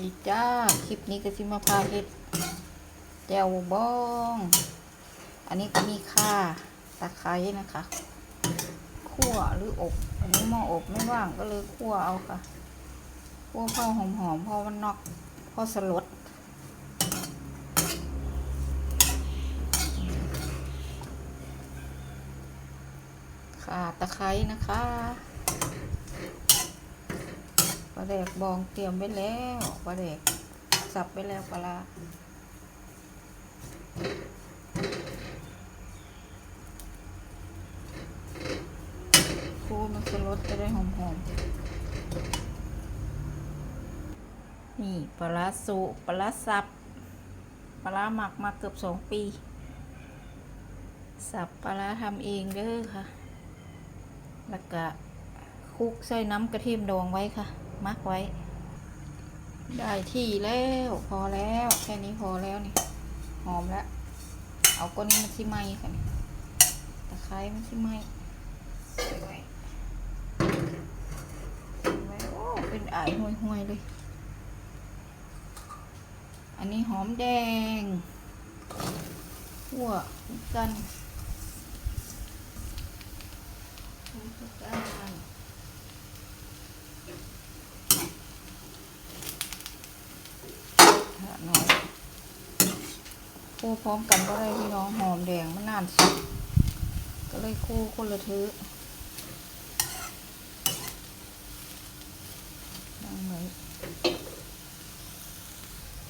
ดีจ้า คลิปนี้ก็สิมาพาเฮ็ดแจ่วบอง อันนี้ก็มีข่าตะไคร้นะคะคั่วหรืออบ อันนี้หม้ออบไม่ว่างก็เลยคั่วเอาค่ะคั่วพอหอมๆพอมันนอกพอสลดข่าตะไคร้นะคะ ลาแดกบองเตรียมไว้แล้วปลาแดกสับไว้แล้วปลาคูมันจะรสจะได้หอมๆ นี่ปลาสุปลาสับปลาหมักมาเกือบสองปี สับปลาร้าทำเองเด้อค่ะ แล้วก็คลุกใส่น้ำกระเทียมดองไว้ค่ะ มักไว้ ได้ที่แล้วพอแล้วแค่นี้พอแล้วนี่หอมแล้ว เอาก้นนี้มันสิไหมค่ะนี่ตะไคร้มันสิไหมไว้ไว้โอ้เป็นไอายห่วยๆเลย อันนี้หอมแดงหัวกันหัว นหาหน่อยคู่พร้อมกันก็ได้พี่น้องหอมแดงมันานสุดก็เลยคู่คนละทือดังไหม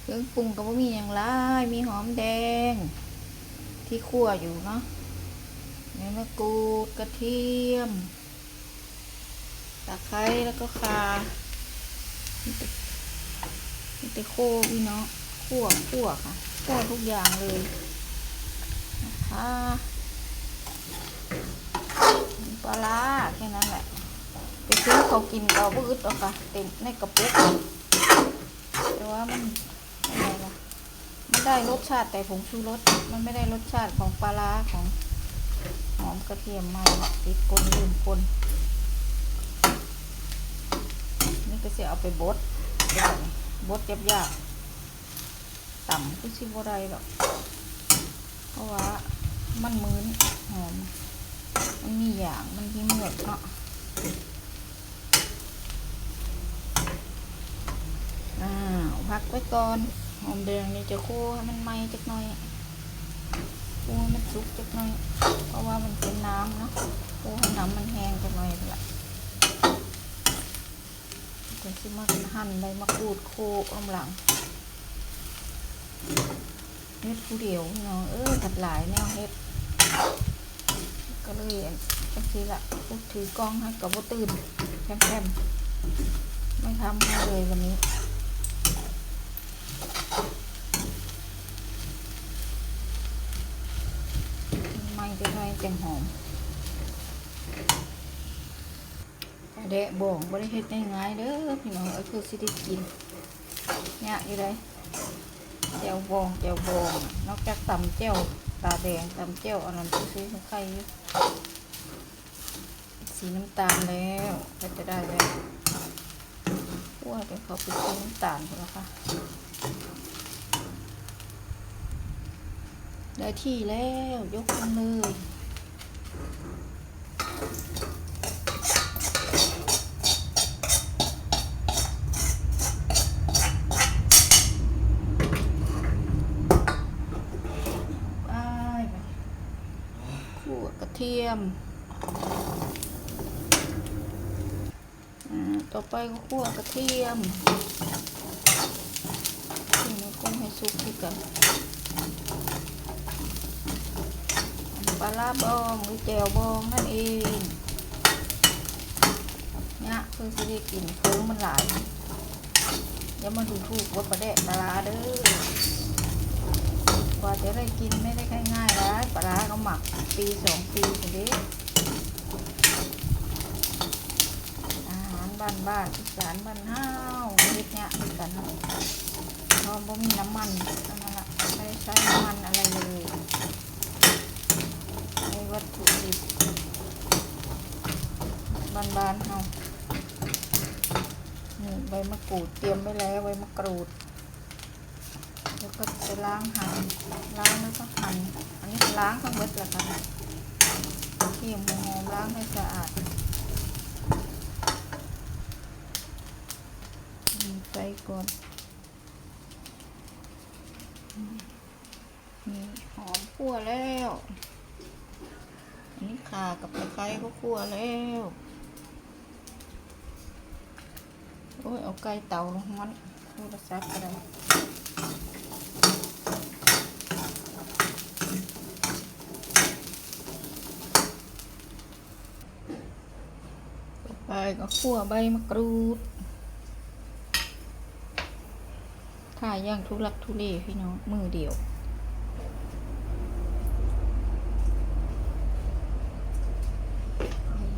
เครื่องปรุงก็บ่มีอย่างไรมีหอมแดง ที่คั่วอยู่เนาะเนื้อมะกรูดกระเทียมตะไคร้แล้วก็ข่ามีแต่มีแต่โคพี่เนาะ คั่วคั่วค่ะคั่วทุกอย่างเลยนะคะปลาแค่นั้นแหละไปซื้อเขากินก็บ่อึดหรอกค่ะเต็มในกระปุกแต่ว่ามันอะไรล่ะมันได้รสชาติแต่ผงชูรสมันไม่ได้รสชาติของปลาของหอมกระเทียมมาติดกลนลืมกลนนี่ก็จะเอาไปบดเดี๋ยวนี้บดยับยาก ต่ำก็ชิบอะไรหรอกเพราะว่ามันมืนหอมมันมีอย่างมันมีเหมือกเนาะอ้าวพักไว้ก่อนหอมแดงนี่จะคั่วให้มันไหม้จักหน่อยคั่วให้มันสุกจักหน่อย เพราะว่ามันเป็นน้ำเนาะคั่วให้น้ำมันแห้งจักหน่อยนั่นแหละจะซิมาหั่นใบมะกรูดโคกลำหลัง เฮ็ดผู้เดียวพี่น้องเออกัดหลายแนวเฮ็ด ก็เลยจังซีละพูดถือกล้องให้กับบ่ตื่นแคมๆไม่ทำให้เลยวันนี้ไม่จะได้จังหอมแดะบ่องบ่ได้เฮ็ดง่ายๆเด้อพี่น้องเอ้ยคือสิได้กินเนี่ยอยู่เลย แจ่วบองแจ่วบองนอกจากตำแจ่วตาแดงตำแจ่วอันนั้นซื้อของใครสีน้ำตาลแล้วก็จะได้แล้วคั่วเดี๋ยวเขาไปซื้อน้ำตาลกันแล้วค่ะได้ที่แล้วยกมันเลยไปไปขั่วกระเที ยมต่อไปก็ขั่วกระเทียมที่มันก็ให้สุกด้วยกันปลาร้าบองหรือแจวบองนั่นเองเนี่ยคือสิได้กินเพิ่งมันหลายอย่ามาดูถูกว่าปลาแดะปลาร้าเด้อกว่าจะได้กินไม่ได้ง่ายๆนะปลาร้าเขาหมัก ปีสองปีคนนี้อาหารบ้านบ้านอีสานบ้านห้าวเฮ็ดเนี่ยมือนกันเนาะเพราบ่มีน้ำมันเท่นั้นละไม่ใช้น้ำมันอะไรเลยในวัตถุดิบบ้านๆเฮานี่ใบมะกรูดเตรียมไว้แล้วใบมะกรูด แล้วก็ไปล้างหั่นล้างแล้วก็หั่นอันนี้ล้างทั้งหมดและค่ะเที่ยมหอมล้างให้สะอาดมีไฟก่อนนี่หอมคั่วแล้วอันนี้ข่ากับตะไคร้ก็คั่วแล้วโอ้ยเอาไก่เต่าลงมันโทรศัพท์ก็ได้ต่อไป ก็คั่วใบมะกรูดถ่ายอย่างทุลักทุเลพี่น้อง มือเดียว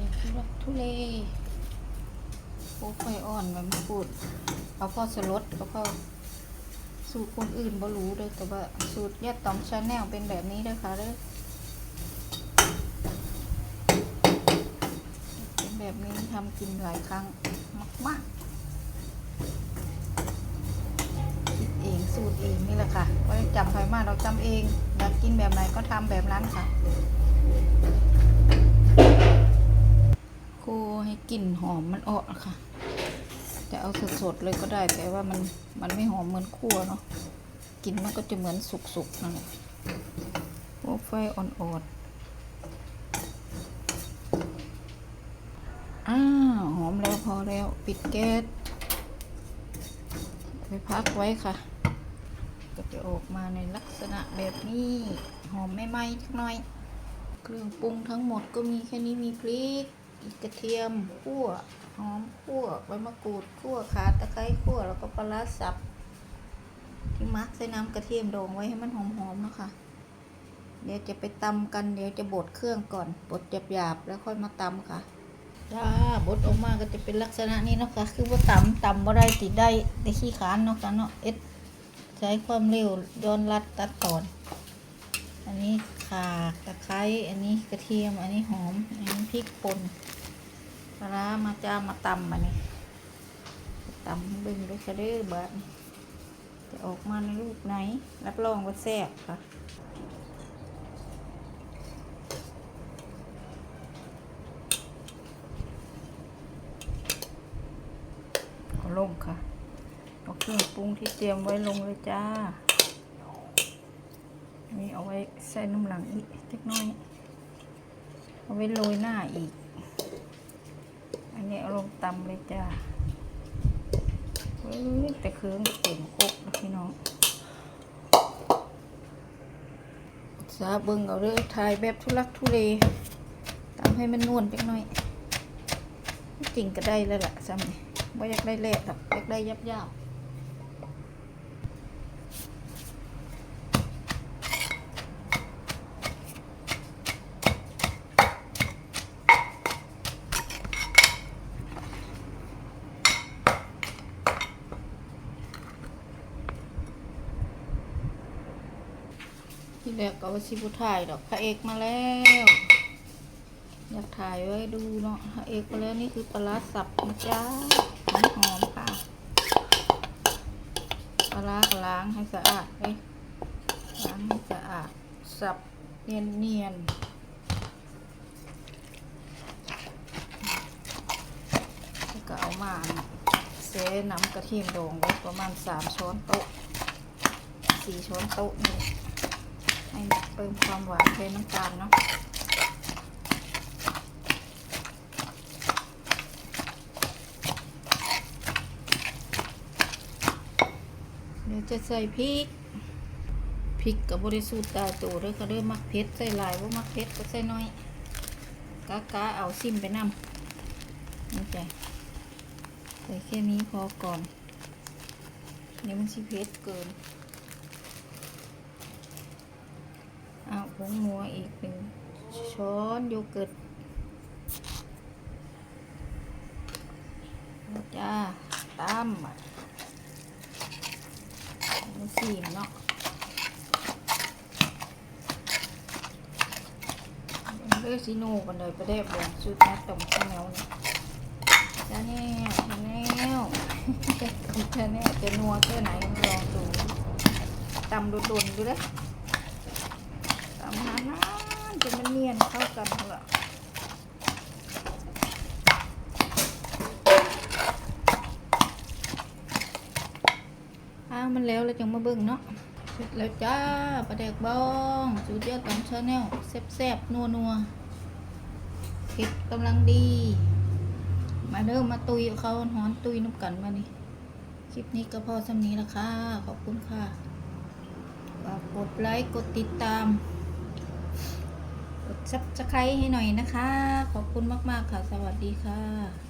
ย่างทุลักทุเลโอ้ไฟอ่อนแบบมะกรูด เอาพ่อสลดเอาพ่อสูตรคนอื่นบ่รู้เลยแต่ว่าสูตรยัดตอมชาแนลเป็นแบบนี้เด้อค่ะเด้อเป็น แบบนี้ทำกินหลายครั้งมากๆคิดเองสูตรเองนี่แหละค่ะไว้จำใครมาเราจำเองอยากกินแบบไหนก็ทำแบบนั้นค่ะโคให้กลิ่นหอมมันออกนะคะจะเอาสดๆเลยก็ได้แต่ว่ามันมันไม่หอมเหมือนคั่วเนาะกลิ่นมันก็จะเหมือนสุกๆนั่นแหละโอ้ไฟอ่อนๆ อ้าหอมแล้วพอแล้วปิดแก๊สไปพักไว้ค่ะ ก็จะออกมาในลักษณะแบบนี้ หอมไม่ไหม้สักหน่อย เครื่องปรุงทั้งหมดก็มีแค่นี้มีพริกกระเทียมขั่วหอมขั่วใบมะกรูดขั่วขาตะไคร้ขั่วแล้วก็ปลาสับที่มักใส่น้ำกระเทียมโดองไว้ให้มันหอมๆนะคะเดี๋ยวจะไปตำกันเดี๋ยวจะบดเครื่องก่อนบดหยาบๆแล้วค่อยมาตำค่ะ จ้าบดออกมาก็จะเป็นลักษณะนี้นะคะคือว่าต่ำต่ำบ่ได้ติดได้แต่ขี้ขานเนาะคะเนาะเอ็ดใช้ความเร็วย้อนรัดตัดตอน อันนี้ข่าตะไคร้อันนี้กระเทียม อันนี้หอม อันนี้พริกป่นปลาร้ามาจ้ามาตำมานี่ตำเบึงด้วยค่ะเด้อบาดจะออกมาในรูปไหน รับรองว่าแซ่บค่ะ เอา ลงค่ะเอาเครื่องปรุงที่เตรียมไว้ลงเลยจ้านี่เอาไว้ใส่น้ำหลังอีกเล็กน้อย เอาไว้โรยหน้าอีก อันนี้เอาลงตำเลยจ้าเฮ้ยแต่เครื่องเต็มครกแล้วพี่น้องซาเบิงเอาเลยถ่ายแบบทุลักทุเลตำให้มันนวลเล็กน้อย จริงก็ได้แล้วล่ะซ้ำนี่ ว่อยากได้เละหรอกอยากได้ยับยับที่แรกก็ว่าสิบุถ่ายดอกพระเอกมาแล้ว อยากถ่ายไว้ดูเนาะพระเอกมาแล้วนี่คือปลาร้าสับนะจ๊ะหอมหอมๆค่ะปลาร้าก็ล้างให้สะอาดเลยล้างให้สะอาด สับเนียนเนียนๆแล้วก็เอามาเซน้ำกระเทียมโด่งไว้ประมาณสามช้อนโต๊ะสี่ช้อนโต๊ะนี่ให้เติมความหวานเทน้ำตาลเนาะ เดี๋ยวจะใส่พริก พริกกับบริสุทธิ์ตาตัวเด้อค่ะเด้อมักเผ็ดใส่หลายว่ามักเผ็ดก็ใส่น้อยกากาเอาซิมไปนำนี่จ้ะใส่แค่นี้พอก่อนเดี๋ยวมันสิเผ็ดเกิน เอาผงนัวอีกหนึ่งช้อนโยเกิร์ตเอาจ้าตาม อะมันสีมเนาะเลือกซีโน่กันเลยประเดี๋ยวบงชุดนะต้มข้าวเนียวนี่ชาแนลชาแนลชาแนลจะนัวแค่ไหนลองดูตำโดนๆดูเลยตำนานๆจนมันเนียนเข้ากันเหรออ้าว มันแล้วแล้วจังมาเบิ่งเนาะเสร็จแล้วจ้าปลาแดกบ้องสูตรเดียวตำชาแนลแซ่บๆนัวๆเผ็ดกำลังดี มาเริ่มมาตุยเขาหอนตุยน้ำกันมานี่คลิปนี้ก็พอสำนี้ละค่ะ ขอบคุณค่ะฝากกดไลค์กดติดตาม กดซับสไครต์ให้หน่อยนะคะ ขอบคุณมาก ๆ ค่ะ สวัสดีค่ะ